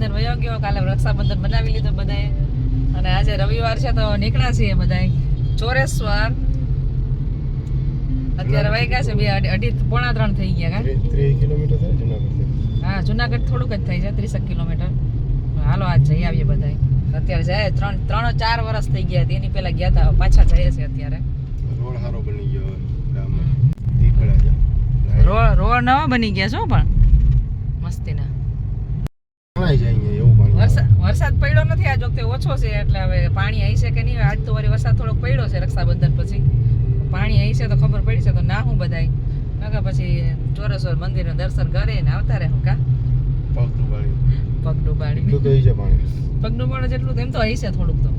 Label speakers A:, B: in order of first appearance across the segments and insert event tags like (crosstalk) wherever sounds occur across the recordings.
A: રક્ષાબંધન વયો ગયો કાલે રક્ષાબંધન બનાવી લીધું બધાએ. અને આજે રવિવાર છે તો નીકળ્યા છીએ બધાએ. ચોરેશ્વર. અત્યારે વાગ્યા છે બે અઢી પોણા ત્રણ થઈ ગયા હા જુનાગઢ થોડુંક જ થાય છે ત્રીસેક કિલોમીટર. હાલો આજ જઈ આવીએ બધાએ. અત્યારે જાય ત્રણ ત્રણ ચાર વર્ષ થઈ ગયા તેની પહેલા ગયા હતા પાછા જઈએ છે અત્યારે.
B: રોડ સારો બની ગયો ગામમાં.
A: રોડ રોડ નવા બની ગયા છો પણ. મસ્તીના.
B: તણાઈ જાય અહીંયા એવું પાણી
A: વરસાદ વરસાદ પડ્યો નથી આજ વખતે ઓછો છે એટલે હવે પાણી આવી છે કે નહીં આજ તો વળી વરસાદ થોડોક પડ્યો છે રક્ષાબંધન પછી. પાણી આવી છે તો ખબર પડી છે તો ના હું બધાય. નકર પછી ચોરેશ્વર મંદિરનું દર્શન કરે ને આવતા રહે હું કા?
B: પગ ડુબાડી.
A: પગ ડુબાડી.
B: એટલું તો છે પાણી.
A: પગ ડૂબાડો જેટલું તો આવી છે થોડુંક તો.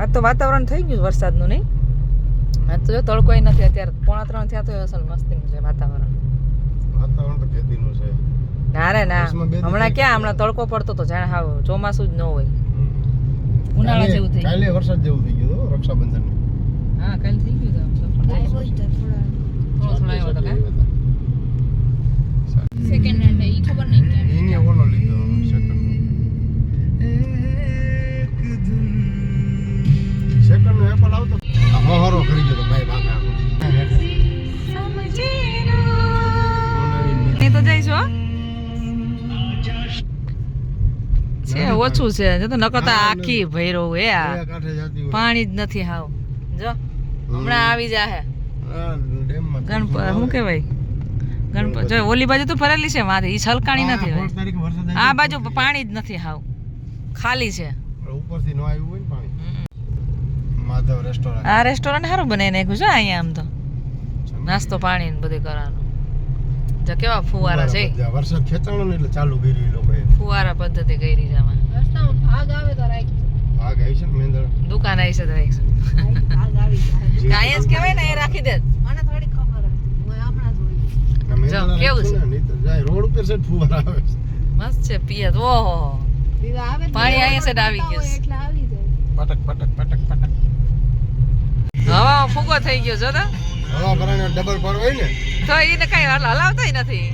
A: આ તો વાતાવરણ થઈ ગયું વરસાદનું નહીં? આ તો જો તડકોય નથી અત્યારે પોણા ત્રણ થયા તો અસલ મસ્તીનું છે વાતાવરણ.
B: વાતાવરણ તો ખેતીનું છે.
A: ના રે ના. હમણાં ક્યાં? હમણાં તડકો પડતો તો જાણે હાવ ચોમાસું જ ન હોય. ઉનાળા જેવું થઈ
B: કાલે વરસાદ જેવું થઈ ગયું રક્ષાબંધન
A: હા કાલે થઈ ગયું તો થોડો થોડો આવ્યો તો ઓછું છે. જો તો નકરતા આખી ભૈરો હે આ. પાણી જ નથી હાવ. જો હમણાં આવી જાહે. ગણપત શું કહેવાય? ગણપત જો ઓલી બાજુ તો ભરેલી છે માથે ઈ છલકાણી નથી આ બાજુ પાણી જ નથી હાવ. ખાલી છે.
B: ઉપરથી નો આવ્યું હોય ને પાણી. માધવ રેસ્ટોરન્ટ
A: આ રેસ્ટોરન્ટ સારું બનાવી નાખ્યું છે અહીંયા આમ તો. નાસ્તો પાણી ને બધું કરવાનું. જો કેવા ફુવારા છે.
B: વરસાદ ખેંચાણો ને એટલે ચાલુ કર્યું એ લોકોએ.
A: ફુવારા પદ્ધતિ કરી છે આમાં.
C: રસ્તામાં ભાગ આવે તો રાખી
B: ભાગ આવી છે ને મેંદળ
A: દુકાન આવી છે તો રાખીશું.
C: ભાગ આવી (laughs) જાય
A: જ કહેવાય ને એ રાખી દે.
C: મને થોડી ખબર હું હમણાં જોઈ
A: કેવું
B: જાય રોડ ઉપર છે ફુવાર આવે છે.
A: મસ્ત છે પિયત. ઓહો.
C: દીવા આવે તો
A: પાણી અહીંયા છે આવી ગયું
C: એટલે આવી જાય.
B: પટક પટક પટક પટક.
A: હવા ફૂગો થઈ ગયો જો તો.
B: હવા ભરાને ડબલ પર હોય ને.
A: તો એને કઈ હલ- હલાવતાય નથી.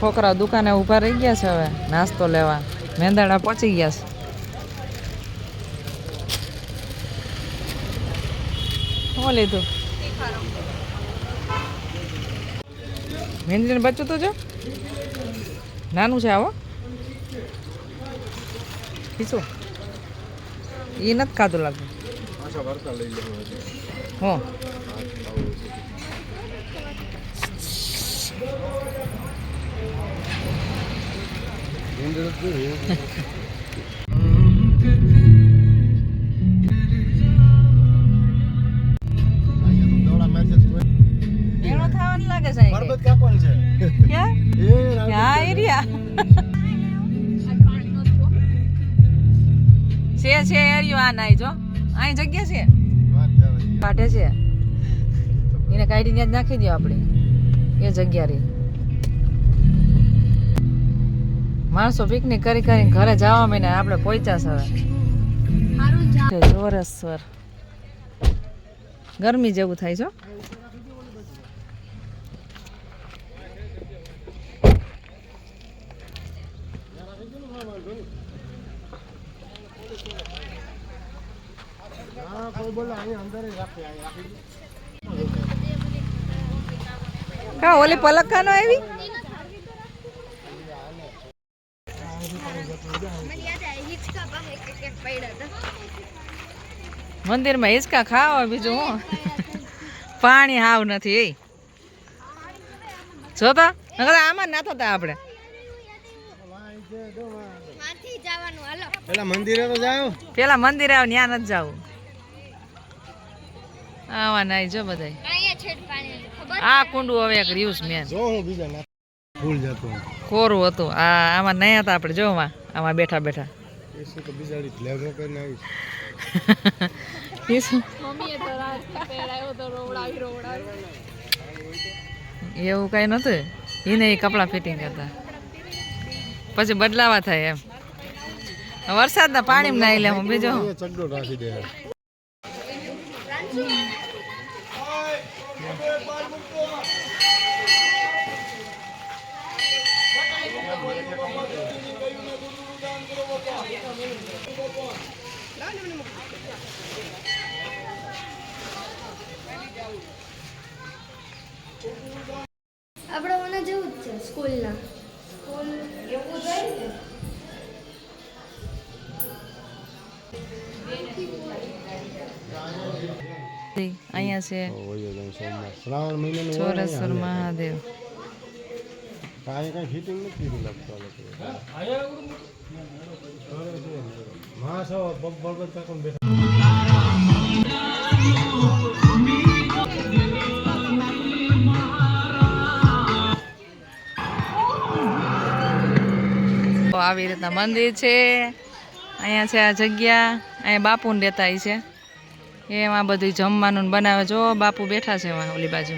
A: છોકરા દુકાને ઊભા રહી ગયા છે હવે. નાસ્તો લેવા. મેંદાડા પહોંચી ગયા છે. શું લીધું? મેંદડીને બચ્ચું તો જો નાનું છે આવો. પીછું એ નથી ખાધું લાગતું. હું. છે
B: છે
A: એરિયા આ નાઈ જો અહીં જગ્યા છે કાઢે છે એને કાઢીને નાખી દો આપણે. એ જગ્યા રહી માણસો પિકનિક કરી કરીને ઘરે જવા મહિને આપણે પહોંચ્યા છે ચોરસ
C: સારું
A: ગરમી જેવું થાય છે. કા ઓલી પલક આવી? મંદિરમાં હિંચકા ખાવા બીજું હું? પાણી હાવ નથી એ. જો તો નકર આમાં ના થતા આપણે.
B: પેલા મંદિરે તો જાવ
A: પેલા મંદિરે આવ ન્યા નથી જાવ. આવા નાઈ જો બધાય. આ કુંડું હવે એક રહ્યું છે મેન.
B: જો હું બીજા ના જતું
A: કોરું હતું? આ આમાં નહીં હતા આપણે જો આમાં. આમાં બેઠા બેઠા.
B: એ તો બિચારી લેગો કરીને આવીશ
A: એ (laughs)
C: મમ્મીએ તો રાત પહેરાયો તો રોવડાવી રોવડાવી.
A: એવું કઈ નતું એને એ કપડાં ફિટિંગ કરતા. પછી બદલાવા થાય એમ. વરસાદના પાણીમાં નાઈ લે હું બીજો. હું.
B: રાખી દે.
A: અહીંયા છે
B: શ્રાવણ મહિનાનું ને
A: મહાદેવ
B: કાંઈ કાંઈ ફિટિંગ નથી કીધું લાગતું ભગ- ભગવત કાકાને બેઠા
A: તો આવી રીતના મંદિર છે અહીંયા છે આ જગ્યા અહીંયા બાપુને રહેતા છે એમાં બધું જમવાનું બનાવે. જો બાપુ બેઠા છે એમાં ઓલી બાજુ.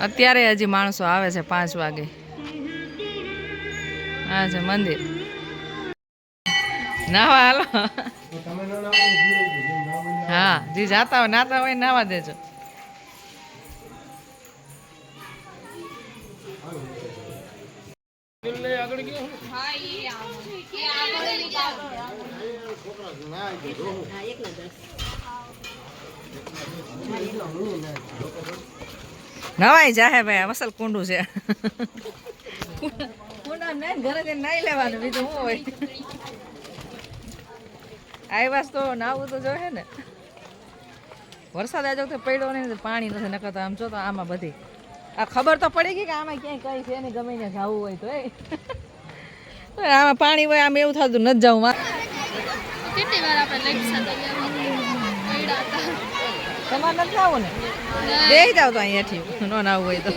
A: અત્યારે હજી માણસો આવે છે પાંચ વાગે. આ છે મંદિર. નાવા હાલો. હા, જે જાતા હોય, નાતા હોય, નાવા દેજો. નવાઈ જાહે ભાઈ, આ મસલ કુંડું છે. ને તો નાવું તો ને. વરસાદ આજો તો પડ્યો નહીં પાણી નથી નકરતા આમ જો તો આમાં બધી. આ ખબર તો પડી ગઈ કે આમાં ક્યાંય કઈ છે ને ગમે ત્યાં જવું હોય તો (laughs) આમાં પાણી હોય, આમ એવું થતું નથી જવું
C: કેટલી વાર આપણે લઈ પડ્યા હતા.
A: તમારે નથી જવું ને? બે જાવ તો અહીંયાથી. ન નાવું હોય તો.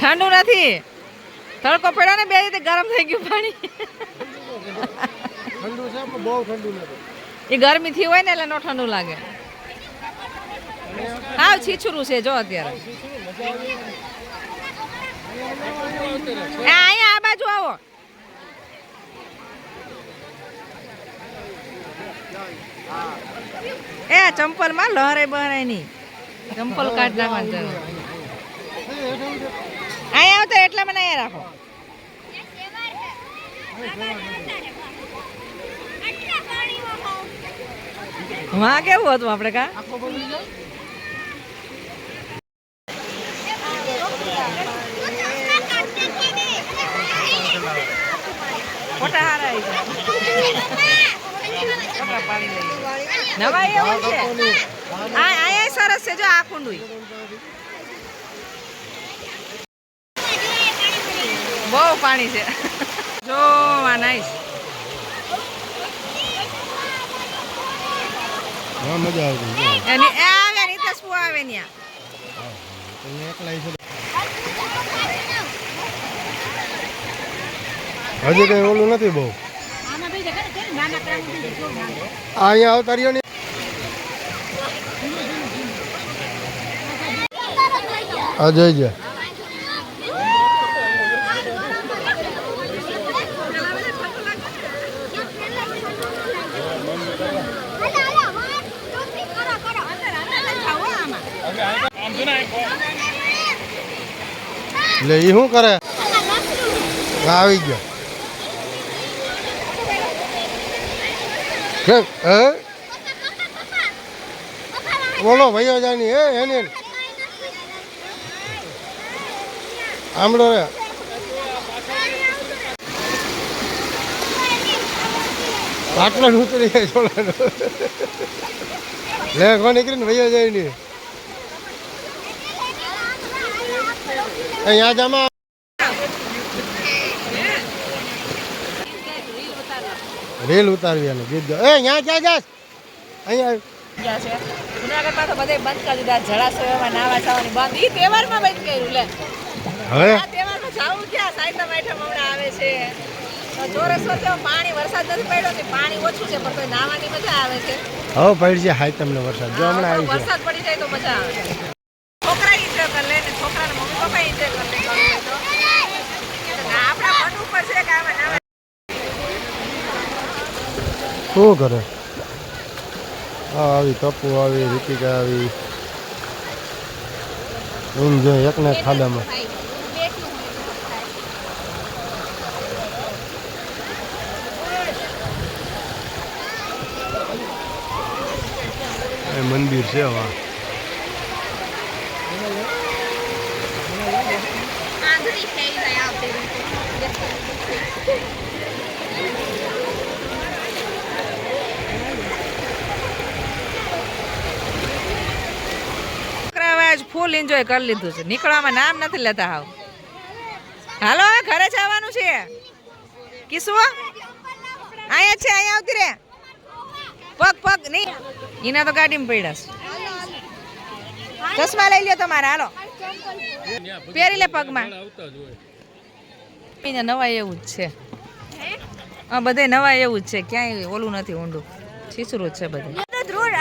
A: ઠંડુ નથી. તડકો પડ્યો ને બે રીતે ગરમ થઈ ગયું પાણી.
B: ઠંડુ છે પણ બહુ ઠંડુ નથી.
A: એ ગરમી થી હોય ને એટલે નો ઠંડુ લાગે. હાવ છીછરું છે જો અત્યારે. અહીંયા આ બાજુ આવો. એ ચંપલમાં લહરે બહરાય નહીં ચંપલ કાઢ નાખવાની અહીંયા આવો તો એટલા મને અહીંયા રાખો. વાહ કેવું હતું આપણે કા? ફોટા હારા નવા એવું છે? આ સરસ છે, જો આ કુંડું બહુ પાણી છે. જો આ નાઈસ.
B: હા મજા
A: એની એ આવે
B: છે હજી કઈ ઓલું નથી બહુ? અહીંયા આવતા રહ્યો ને. આ જોઈ એટલે એ શું કરે? આવી ગયો. કેમ હે? બોલો ભાઈઓ જાની હે, એની આમળો રે. આટલો જ ઉતરી જાય છોડાનો લે કોણ નીકળીને ભાઈઓ જાય ની અહીંયા જમા રેલ ઉતારવી એને ગીત એ અહીંયા ક્યાં જાસ અહીંયા.
A: છે. જુનાગઢમાં તો બધે બંધ કરી દીધા. જળાશયમાં નાવા જવાની બંધ. ઈ તહેવારમાં બંધ કર્યું લે.
B: હવે?
A: આ તહેવારમાં જાવું ક્યાં? સાયતમ આઠમ હમણાં આવે છે. ચોરસો પાણી વરસાદ નથી પડ્યો તે પાણી ઓછું છે પણ નાવાની મજા આવે છે.
B: હવે પડી છે હાઈ તમને વરસાદ. જો હમણાં આવી
A: વરસાદ પડી જાય તો મજા આવે છોકરા enjoy કરી લે ને છોકરાના મમ્મી પપ્પા enjoy કરી લે કરવું હોય તો. ના, આપણા મન ઉપર છે કે આમાં નાવા
B: શું કરે? આવી તપુ આવી, રીતિકા આવી. એમ જો એકને ખાડામાં. મંદિર છે હવે.
C: આંધળી થઈ જાય આપણે
A: છોકરાઓએ આજ ફૂલ એન્જોય કરી લીધું છે. નીકળવામાં નામ નથી લેતા હાવ. હાલો હવે ઘરે જવાનું છે. કિસુ અહીંયા છે અહીંયા આવતી રે પગ પગ નહીં. એના તો ગાડીમાં પડ્યા છે. ચશ્મા લઈ લ્યો તમારે હાલો. પહેરી લે પગમાં. નવા એવું જ છે. હા બધે નવા એવું જ છે. ક્યાંય ઓલું નથી ઊંડું. છીસરું જ છે બધું.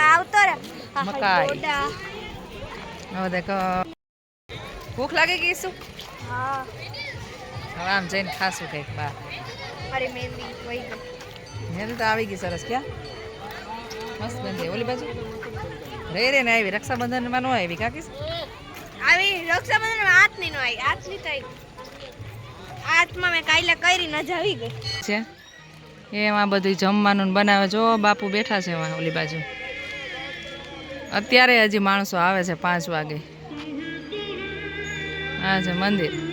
D: આવતો રે
A: મકાઈ. હવે દેખો. ભૂખ લાગી ગઈ શું?
D: હા.
A: હવે આમ જઈને ખાશું કંઈક બહાર.
D: અરે મહેંદી વહી ગઈ.
A: મેં તો આવી ગઈ સરસ. ક્યાં? મસ્ત બની ઓલી બાજુ? રે રે ને આવી. રક્ષાબંધનમાં ન આવી કાકીસ
D: આવી. રક્ષાબંધન હાથની નો આવી. હાથમાં મેં કાલે કરી ન જાવી ગઈ.
A: છે. એમાં બધું જમવાનું બનાવે. જો બાપુ બેઠા છે એમાં ઓલી બાજુ. અત્યારે હજી માણસો આવે છે પાંચ વાગે. આ છે મંદિર.